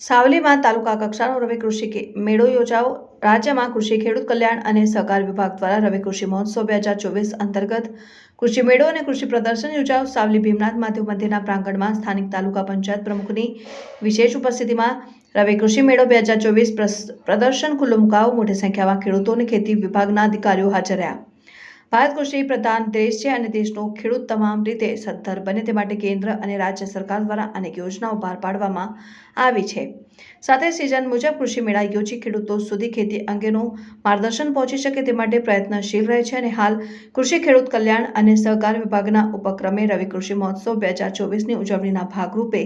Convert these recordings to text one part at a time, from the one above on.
સાવલીમાં તાલુકા કક્ષાનો રવિ કૃષિ મેળો યોજાવો. રાજ્યમાં કૃષિ, ખેડૂત કલ્યાણ અને સહકાર વિભાગ દ્વારા રવિ કૃષિ મહોત્સવ બે હજાર ચોવીસ અંતર્ગત કૃષિ મેળો અને કૃષિ પ્રદર્શન યોજાયો સાવલી ભીમનાથ માધવ મંદિરના પ્રાંગણમાં સ્થાનિક તાલુકા પંચાયત પ્રમુખની વિશેષ ઉપસ્થિતિમાં રવિ કૃષિ મેળો બે હજાર ચોવીસ પ્રદર્શન ખુલ્લો મુકાયો મોટી સંખ્યામાં ખેડૂતો અને ખેતી વિભાગના અધિકારીઓ હાજર રહ્યા. ભારત કૃષિ પ્રધાન દેશ છે અને દેશનો ખેડૂત તમામ રીતે સદ્ધર બને તે માટે કેન્દ્ર અને રાજ્ય સરકાર દ્વારા અનેક યોજનાઓ બહાર પાડવામાં આવી છે. સાથે સિઝન મુજબ કૃષિ મેળા યોજી ખેડૂતો સુધી ખેતી અંગેનું માર્ગદર્શન પહોંચી શકે તે માટે પ્રયત્નશીલ રહે છે અને હાલ કૃષિ ખેડૂત કલ્યાણ અને સહકાર વિભાગના ઉપક્રમે રવિ કૃષિ મહોત્સવ બે હજાર ચોવીસની ઉજવણીના ભાગરૂપે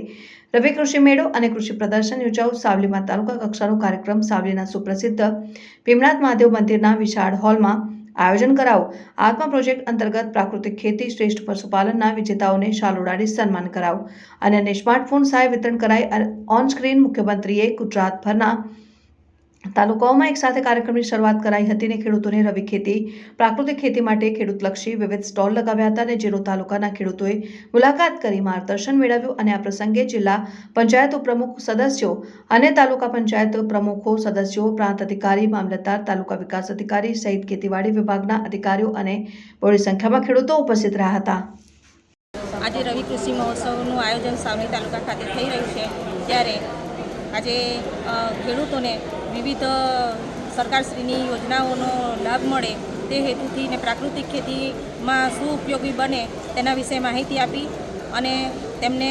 રવિ કૃષિ મેળો અને કૃષિ પ્રદર્શન યોજાવું. સાવલીમાં તાલુકા કક્ષાનો કાર્યક્રમ સાવલીના સુપ્રસિદ્ધ ભીમનાથ મહાદેવ મંદિરના વિશાળ હોલમાં આયોજન કરાવો. આત્મા પ્રોજેક્ટ અંતર્ગત પ્રાકૃતિક ખેતી શ્રેષ્ઠ પશુપાલનના વિજેતાઓને શાલ ઉડાડી સન્માન કરાવો. અને સ્માર્ટફોન સહાય વિતરણ કરાઈ ઓન સ્ક્રીન મુખ્યમંત્રીએ ગુજરાતભરના તાલુકાઓમાં એક સાથે કાર્યક્રમની શરૂઆત કરાઈ હતી અને ખેડૂતોને રવિ ખેતી, પ્રાકૃતિક ખેતી માટે ખેડૂતલક્ષી વિવિધ સ્ટોલ લગાવ્યા હતા અને જેનો તાલુકાના ખેડૂતોએ મુલાકાત કરી માર્ગદર્શન મેળવ્યું અને આ પ્રસંગે જિલ્લા પંચાયત પ્રમુખ સદસ્યો અને તાલુકા પંચાયત પ્રમુખો સદસ્યો, પ્રાંત અધિકારી, મામલતદાર, તાલુકા વિકાસ અધિકારી સહિત ખેતીવાડી વિભાગના અધિકારીઓ અને બહોળી સંખ્યામાં ખેડૂતો ઉપસ્થિત રહ્યા હતા. આજે રવિ કૃષિ મહોત્સવનું આયોજન સાવલી તાલુકા ખાતે થઈ રહ્યું છે, ત્યારે આજે ખેડૂતોને વિવિધ સરકારશ્રીની યોજનાઓનો લાભ મળે તે હેતુથી ને પ્રાકૃતિક ખેતીમાં શું ઉપયોગી બને તેના વિશે માહિતી આપી અને તેમને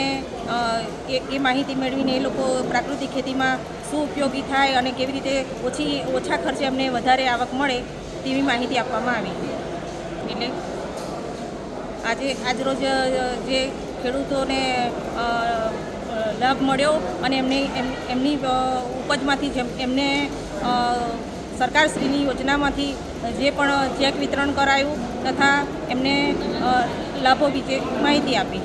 એ માહિતી મેળવીને એ લોકો પ્રાકૃતિક ખેતીમાં શું ઉપયોગી થાય અને કેવી રીતે ઓછી, ઓછા ખર્ચે અમને વધારે આવક મળે તેવી માહિતી આપવામાં આવી. એટલે આજે, આજરોજ જે ખેડૂતોને લાભ મળ્યો અને એમની એમ- એમની ઉપજમાંથી જેમ, એમને સરકારશ્રીની યોજનામાંથી જે પણ ચેક વિતરણ કરાયું તથા એમને લાભો વિશે માહિતી આપી.